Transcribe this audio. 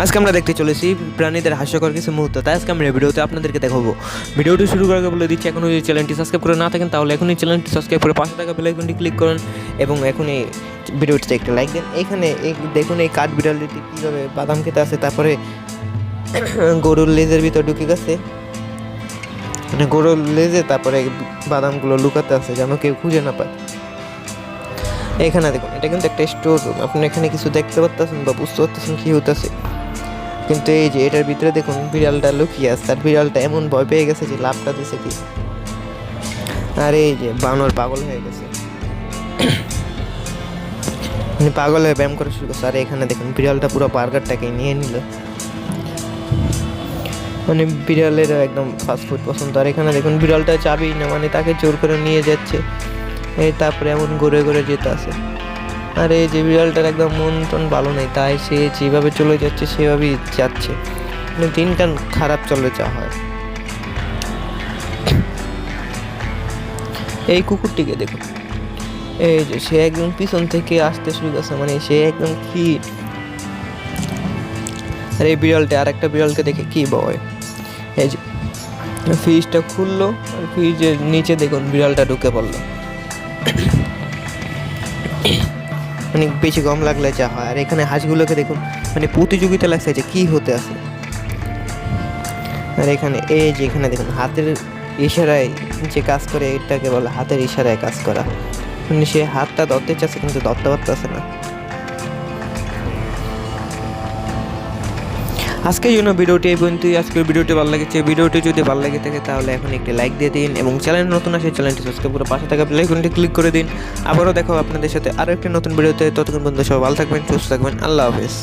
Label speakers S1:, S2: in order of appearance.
S1: আজকে আমরা দেখতে চলেছি প্রাণীদের হাস্যকর কিছু মুহূর্ত। তাই আজকে আমরা ভিডিওতে আপনাদেরকে দেখাবো। ভিডিওটি শুরু করার বলে দিচ্ছি এখন যদি চ্যানেলটি সাবস্ক্রাইব করে না থাকেন, তাহলে এখনই চ্যানেলটি সাবস্ক্রাইব করে পাশে থাকা বেল আইকনটি ক্লিক করুন এবং এখনই ভিডিওটিতে একটা লাইক দেন। এখানে দেখুন এই কাঠ বিড়ালটি কীভাবে বাদাম খেতে আসে, তারপরে গরুর লেজের ভিতর ঢুকে গেছে। মানে গরুর লেজে তারপরে বাদামগুলো লুকাতে আছে যেন কেউ খুঁজে না পায়। এখানে দেখুন, এটা কিন্তু একটা স্টোর রুম আপনি এখানে কিছু দেখতে পারতেছেন বা বুঝতে পারতেছেন কী হতেছে কিন্তু এই যে এটার ভিতরে দেখুন বিড়ালটা লুকিয়ে আছে, আর বিড়ালটা এমন ভয় পেয়ে গেছে যে লাভটা দিছে কি? আর এই যে বানর পাগল হয়ে গেছে। পাগল হয়ে ব্যায়াম করে শুরু করছে, আর এখানে দেখুন বিড়ালটা পুরো বার্গারটাকে নিয়ে নিল। মানে বিড়ালের একদম ফাস্ট ফুড পছন্দ, আর এখানে দেখুন বিড়ালটা চাবি না মানে তাকে জোর করে নিয়ে যাচ্ছে। এই তারপরে এমন ঘুরে ঘুরে যেতে আছে। আর, এই যে বিড়ালটার একদম মন টন ভালো নেই, তাই সে যেভাবে চলে যাচ্ছে, সেভাবেই যাচ্ছে। মানে দিনটা খারাপ চলে যা হয়। এই কুকুরটিকে দেখুন। এই যে সে একদম পিছন থেকে আসতে শুরু করছে মানে সে একদম কি? আর, এই বিড়ালটা আর একটা বিড়ালকে দেখে কি বয় এই যে, ফ্রিজটা খুললো, আর ফ্রিজের নিচে দেখুন বিড়ালটা ঢুকে পড়ল। মানে বেশি গম লাগলে যা হয়। আর এখানে হাঁসগুলোকে দেখুন মানে প্রতিযোগিতা লাগছে যে কি হতে আছে। আর এখানে এই যে এখানে দেখুন, হাতের ইশারায় যে কাজ করে, এটাকে বলে হাতের ইশারায় কাজ করা। মানে সে হাতটা ধরতে চাচ্ছে কিন্তু ধরতে পারতেছে না। আজকের জন্য ভিডিওটি এই পর্যন্তই। আজকের ভিডিওটি ভালো লেগেছে, ভিডিওটি যদি ভালো লেগে থাকে তাহলে এখন একটি লাইক দিয়ে দিন এবং চ্যানেল নতুন আসে চ্যানেলটি সাবস্ক্রাইব করে পাশে থাকা বেলাইকনটি ক্লিক করে দিন। আবারও দেখো আপনাদের সাথে আরও একটি নতুন ভিডিওতে। ততক্ষণ পর্যন্ত সবাই ভালো থাকবেন, সুস্থ থাকবেন। আল্লাহ হাফেজ।